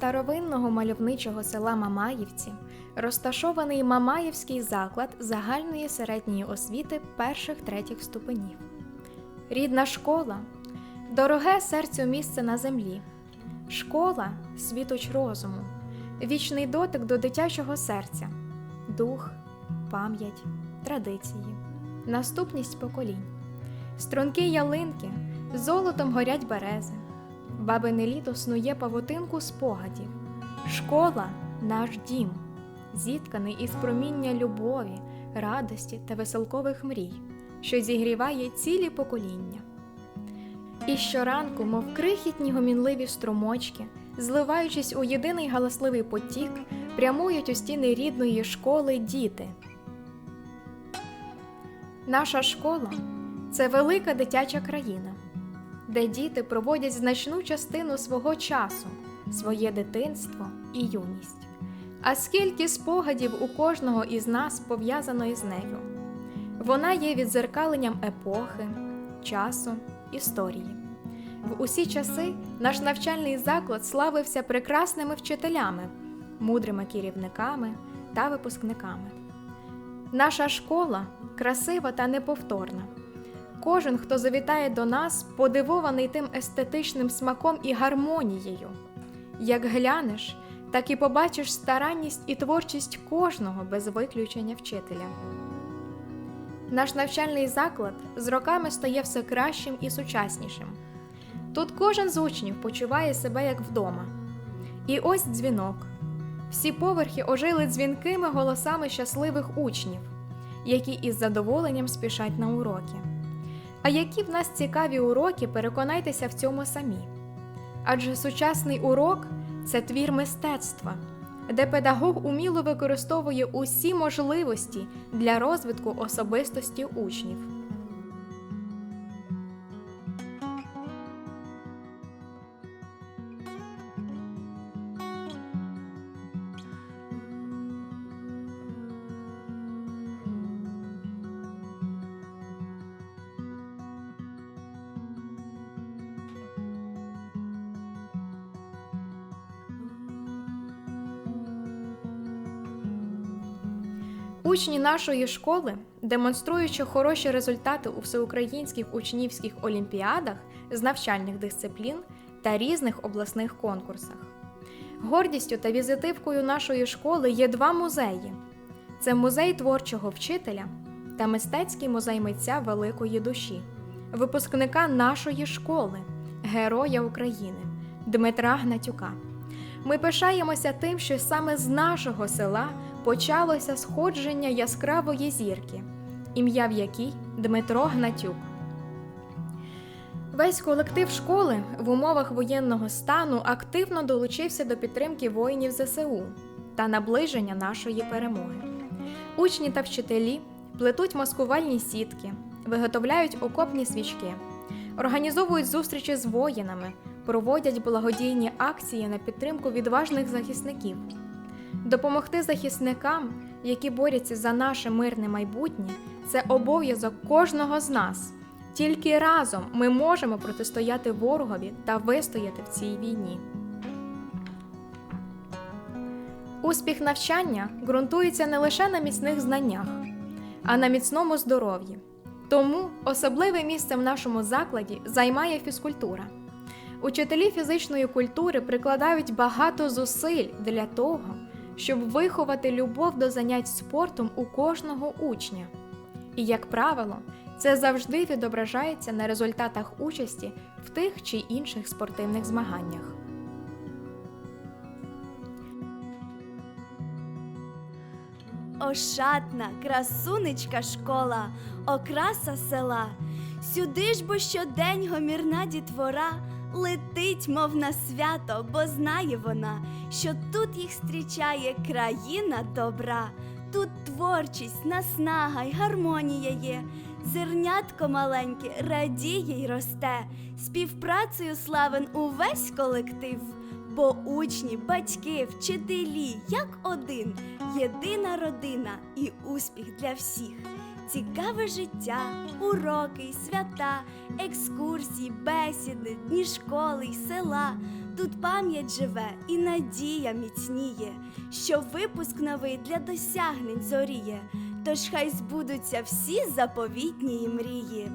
старовинного мальовничого села Мамаївці розташований Мамаївський заклад загальної середньої освіти перших третіх ступенів. Рідна школа дороге серцю місце на землі. Школа світоч розуму, вічний дотик до дитячого серця, дух, пам'ять, традиції, наступність поколінь. Струнки ялинки, золотом горять берези. Бабине літо снує павутинку спогадів. Школа наш дім, зітканий із проміння любові, радості та веселкових мрій, що зігріває цілі покоління. І щоранку, мов крихітні гомінливі струмочки, зливаючись у єдиний галасливий потік, прямують у стіни рідної школи діти. Наша школа це велика дитяча країна, де діти проводять значну частину свого часу, своє дитинство і юність. А скільки спогадів у кожного із нас пов'язано із нею. Вона є відзеркаленням епохи, часу, історії. В усі часи наш навчальний заклад славився прекрасними вчителями, мудрими керівниками та випускниками. Наша школа красива та неповторна. Кожен, хто завітає до нас, подивований тим естетичним смаком і гармонією. Як глянеш, так і побачиш старанність і творчість кожного без виключення вчителя. Наш навчальний заклад з роками стає все кращим і сучаснішим. Тут кожен з учнів почуває себе як вдома. І ось дзвінок. Всі поверхи ожили дзвінкими голосами щасливих учнів, які із задоволенням спішать на уроки. А які в нас цікаві уроки, переконайтеся в цьому самі. Адже сучасний урок це твір мистецтва, де педагог уміло використовує усі можливості для розвитку особистості учнів. Учні нашої школи, демонструючи хороші результати у всеукраїнських учнівських олімпіадах з навчальних дисциплін та різних обласних конкурсах. Гордістю та візитивкою нашої школи є два музеї: це музей творчого вчителя та мистецький музей митця великої душі, випускника нашої школи, Героя України Дмитра Гнатюка. Ми пишаємося тим, що саме з нашого села почалося сходження яскравої зірки, ім'я в якій Дмитро Гнатюк. Весь колектив школи в умовах воєнного стану активно долучився до підтримки воїнів ЗСУ та наближення нашої перемоги. Учні та вчителі плетуть маскувальні сітки, виготовляють окопні свічки, організовують зустрічі з воїнами, проводять благодійні акції на підтримку відважних захисників. Допомогти захисникам, які борються за наше мирне майбутнє, це обов'язок кожного з нас. Тільки разом ми можемо протистояти ворогові та вистояти в цій війні. Успіх навчання ґрунтується не лише на міцних знаннях, а на міцному здоров'ї. Тому особливе місце в нашому закладі займає фізкультура. Учителі фізичної культури прикладають багато зусиль для того, щоб виховати любов до занять спортом у кожного учня. І, як правило, це завжди відображається на результатах участі в тих чи інших спортивних змаганнях. Ошатна красунечка школа, окраса села. Сюди ж бо щодень гомірна дітвора летить, мов на свято, бо знає вона, що тут їх зустрічає країна добра. Тут творчість, наснага й гармонія є. Зернятко маленьке радіє й росте, співпрацею славен увесь колектив. Бо учні, батьки, вчителі, як один, єдина родина і успіх для всіх. Цікаве життя, уроки свята, екскурсії, бесіди, дні школи й села. Тут пам'ять живе і надія міцніє, що випуск новий для досягнень зоріє. Тож хай збудуться всі заповітні мрії.